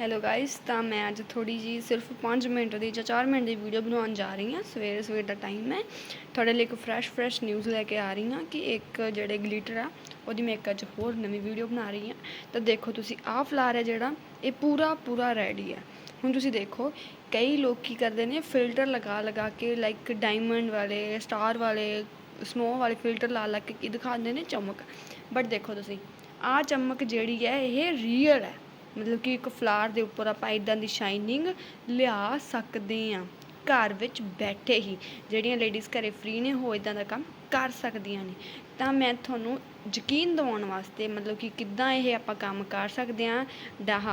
Hello guys ਤਾਂ ਮੈਂ ਅੱਜ ਥੋੜੀ ਜੀ ਸਿਰਫ 5 ਮਿੰਟ ਦੀ ਜਾਂ 4 ਮਿੰਟ ਦੀ ਵੀਡੀਓ ਬਣਾਉਣ ਜਾ ਰਹੀ ਹਾਂ। ਸਵੇਰੇ ਸਵੇਰ ਦਾ ਟਾਈਮ ਹੈ। ਤੁਹਾਡੇ ਲਈ ਇੱਕ ਫਰੈਸ਼ ਫਰੈਸ਼ ਨਿਊਜ਼ ਲੈ ਕੇ ਆ ਰਹੀ ਹਾਂ ਕਿ ਇੱਕ ਜਿਹੜੇ ਗਲੀਟਰ ਆ, ਉਹਦੀ ਮੈਂ ਇੱਕ ਅੱਜ ਹੋਰ ਨਵੀਂ ਵੀਡੀਓ ਬਣਾ ਰਹੀ ਹਾਂ। ਤਾਂ ਦੇਖੋ ਤੁਸੀਂ, ਆਹ ਫਲਾਰ ਹੈ ਜਿਹੜਾ, ਇਹ ਪੂਰਾ ਪੂਰਾ ਰੈਡੀ ਹੈ। ਹੁਣ ਤੁਸੀਂ ਦੇਖੋ, ਕਈ ਲੋਕ ਕੀ ਕਰਦੇ ਨੇ ਫਿਲਟਰ ਲਗਾ ਲਗਾ ਕੇ ਲਾਈਕ ਡਾਇਮੰਡ ਵਾਲੇ ਸਟਾਰ ਵਾਲੇ ਸਨੋ ਵਾਲੇ ਫਿਲਟਰ ਲਾ ਲਾ ਕੇ ਕੀ ਦਿਖਾਉਂਦੇ ਨੇ ਚਮਕ। ਬਟ ਦੇਖੋ ਤੁਸੀਂ, ਆਹ ਚਮਕ ਜਿਹੜੀ ਹੈ, ਇਹ ਰੀਅਲ ਹੈ। ਮਤਲਬ ਕਿ ਇੱਕ ਫਲਾਰ ਦੇ ਉੱਪਰ ਆਪਾਂ ਇਦਾਂ ਦੀ ਸ਼ਾਈਨਿੰਗ ਲਿਆ ਸਕਦੇ ਆ ਘਰ ਵਿੱਚ ਬੈਠੇ ਹੀ ਜਿਹੜੀਆਂ ਲੇਡੀਜ਼ ਘਰੇ ਫ੍ਰੀ ਨੇ, ਉਹ ਇਦਾਂ ਦਾ ਕੰਮ ਕਰ ਸਕਦੀਆਂ ਨੇ। ਤਾਂ ਮੈਂ ਤੁਹਾਨੂੰ ਯਕੀਨ ਦਿਵਾਉਣ ਵਾਸਤੇ ਮਤਲਬ ਕਿ ਕਿੱਦਾਂ ਇਹ ਆਪਾਂ ਕੰਮ ਕਰ ਸਕਦੇ ਆ ਡਾਹ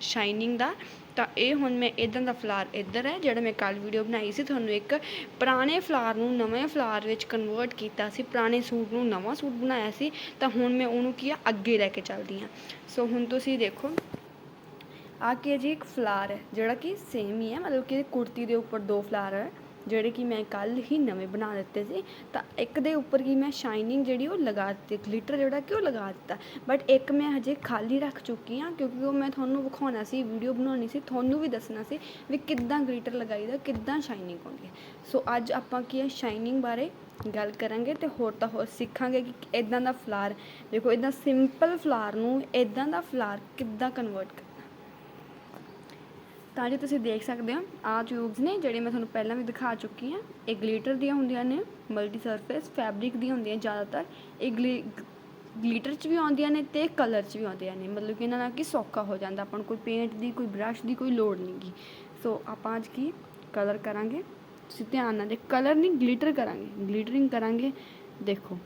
ਸ਼ਾਈਨਿੰਗ ਦਾ। ਤਾਂ ਇਹ ਹੁਣ ਮੈਂ ਇਦਾਂ ਦਾ ਫਲਾਰ ਇੱਧਰ ਹੈ, ਜਿਹੜਾ ਮੈਂ ਕੱਲ ਵੀਡੀਓ ਬਣਾਈ ਸੀ, ਤੁਹਾਨੂੰ ਇੱਕ ਪੁਰਾਣੇ ਫਲਾਰ ਨੂੰ ਨਵੇਂ ਫਲਾਰ ਵਿੱਚ ਕਨਵਰਟ ਕੀਤਾ ਸੀ, ਪੁਰਾਣੇ ਸੂਟ ਨੂੰ ਨਵਾਂ ਸੂਟ ਬਣਾਇਆ ਸੀ, ਤਾਂ ਹੁਣ ਮੈਂ ਉਹਨੂੰ ਕੀ ਆ, ਅੱਗੇ ਲੈ ਕੇ ਚੱਲਦੀ ਹਾਂ। ਸੋ ਹੁਣ ਤੁਸੀਂ ਦੇਖੋ ਆ ਕੇ ਜੀ, ਇੱਕ ਫਲਾਰ ਹੈ, ਜਿਹੜਾ ਕਿ ਸੇਮ ਹੀ ਹੈ, ਮਤਲਬ ਕਿ ਕੁੜਤੀ ਦੇ ਉੱਪਰ ਦੋ ਫਲਾਰ ਹੈ। ਜਿਹੜੇ ਕਿ ਮੈਂ ਕੱਲ ਹੀ ਨਵੇਂ ਬਣਾ ਦਿੱਤੇ ਸੀ, ਤਾਂ ਇੱਕ ਦੇ ਉੱਪਰ ਕੀ ਮੈਂ ਸ਼ਾਈਨਿੰਗ ਜਿਹੜੀ ਉਹ ਲਗਾ ਦਿੱਤੀ ਗਲਿਟਰ ਜਿਹੜਾ ਕਿ ਉਹ ਲਗਾ ਦਿੱਤਾ। ਬਟ ਇੱਕ ਮੈਂ ਹਜੇ ਖਾਲੀ ਰੱਖ ਚੁੱਕੀ ਹਾਂ, ਕਿਉਂਕਿ ਉਹ ਮੈਂ ਤੁਹਾਨੂੰ ਵਿਖਾਉਣਾ ਸੀ ਵੀਡੀਓ ਬਣਾਉਣੀ ਸੀ, ਤੁਹਾਨੂੰ ਵੀ ਦੱਸਣਾ ਸੀ ਵੀ ਕਿੱਦਾਂ ਗਲਿਟਰ ਲਗਾਈਦਾ, ਕਿੱਦਾਂ ਸ਼ਾਈਨਿੰਗ ਆਉਂਦੀ ਹੈ। ਸੋ ਅੱਜ ਆਪਾਂ ਕੀ ਹੈ ਸ਼ਾਈਨਿੰਗ ਬਾਰੇ ਗੱਲ ਕਰਾਂਗੇ ਤੇ ਹੋਰ ਤਾਂ ਹੋਰ ਸਿੱਖਾਂਗੇ ਕਿ ਇਦਾਂ ਦਾ ਫਲਾਰ ਦੇਖੋ ਇਦਾਂ ਸਿੰਪਲ ਫਲਾਰ ਨੂੰ ਇਦਾਂ ਦਾ ਫਲਾਰ ਕਿੱਦਾਂ ਕਨਵਰਟ ਕਰਨਾ ਤਾਂ ਜੀ ਤੁਸੀਂ ਦੇਖ ਸਕਦੇ ਹੋ, ਆਹ ਟਿਊਬਸ ਨੇ ਜਿਹੜੇ ਮੈਂ ਤੁਹਾਨੂੰ ਪਹਿਲਾਂ ਵੀ ਦਿਖਾ ਚੁੱਕੀ ਹਾਂ। ਇਹ ਗਲੀਟਰ ਦੀਆਂ ਹੁੰਦੀਆਂ ਨੇ ਮਲਟੀ ਸਰਫੇਸ ਫੈਬਰਿਕ ਦੀਆਂ ਹੁੰਦੀਆਂ ਜ਼ਿਆਦਾਤਰ। ਇਹ ਗਲੀਟਰ 'ਚ ਵੀ ਆਉਂਦੀਆਂ ਨੇ ਤੇ ਕਲਰ 'ਚ ਵੀ ਆਉਂਦੀਆਂ ਨੇ। ਮਤਲਬ ਕਿ ਇਹਨਾਂ ਨਾਲ ਕੀ ਸੌਖਾ ਹੋ ਜਾਂਦਾ, ਆਪਾਂ ਨੂੰ ਕੋਈ ਪੇਂਟ ਦੀ, ਕੋਈ ਬ੍ਰਸ਼ ਦੀ ਕੋਈ ਲੋੜ ਨਹੀਂਗੀ ਸੋ ਆਪਾਂ ਅੱਜ ਕੀ ਕਲਰ ਕਰਾਂਗੇ? ਤੁਸੀਂ ਧਿਆਨ ਨਾਲ ਦੇ ਕਲਰ ਨਹੀਂ ਗਲੀਟਰ ਕਰਾਂਗੇ। ਗਲੀਟਰਿੰਗ ਕਰਾਂਗੇ, ਦੇਖੋ।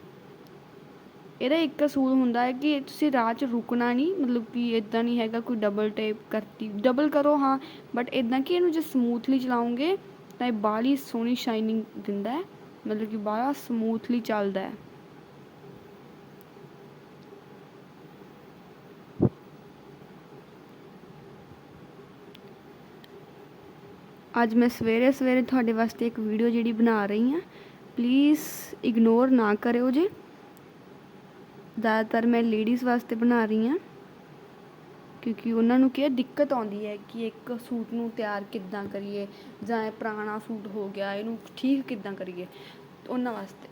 ਇਹਦਾ ਇੱਕ ਅਸੂਲ ਹੁੰਦਾ ਹੈ ਕਿ ਤੁਸੀਂ ਰਾਹ 'ਚ ਰੁਕਣਾ ਨਹੀਂ, ਮਤਲਬ ਕਿ ਇੱਦਾਂ ਨਹੀਂ ਹੈਗਾ ਕੋਈ ਡਬਲ ਟੇਪ ਕਰਤੀ ਡਬਲ ਕਰੋ ਹਾਂ ਬਟ ਇੱਦਾਂ ਕਿ ਇਹਨੂੰ ਜੇ ਸਮੂਥਲੀ ਚਲਾਉਂਗੇ ਤਾਂ ਇਹ ਬਾਹਲੀ ਸੋਹਣੀ ਸ਼ਾਈਨਿੰਗ ਦਿੰਦਾ ਹੈ, ਮਤਲਬ ਕਿ ਬਾਹਲਾ ਸਮੂਥਲੀ ਚੱਲਦਾ ਹੈ। ਅੱਜ ਮੈਂ ਸਵੇਰੇ ਸਵੇਰੇ ਤੁਹਾਡੇ ਵਾਸਤੇ ਇੱਕ ਵੀਡੀਓ ਜਿਹੜੀ ਬਣਾ ਰਹੀ ਹਾਂ ਪਲੀਜ਼ ਇਗਨੋਰ ਨਾ ਕਰਿਓ ਜੇ। ਜ਼ਿਆਦਾਤਰ ਮੈਂ ਲੇਡੀਜ਼ ਵਾਸਤੇ ਬਣਾ ਰਹੀ ਹਾਂ, ਕਿਉਂਕਿ ਉਹਨਾਂ ਨੂੰ ਕੀ ਹੈ, ਦਿੱਕਤ ਆਉਂਦੀ ਹੈ ਕਿ ਇੱਕ ਸੂਟ ਨੂੰ ਤਿਆਰ ਕਿੱਦਾਂ ਕਰੀਏ ਜਾਂ ਇਹ ਪੁਰਾਣਾ ਸੂਟ ਹੋ ਗਿਆ, ਇਹਨੂੰ ਠੀਕ ਕਿੱਦਾਂ ਕਰੀਏ, ਉਹਨਾਂ ਵਾਸਤੇ।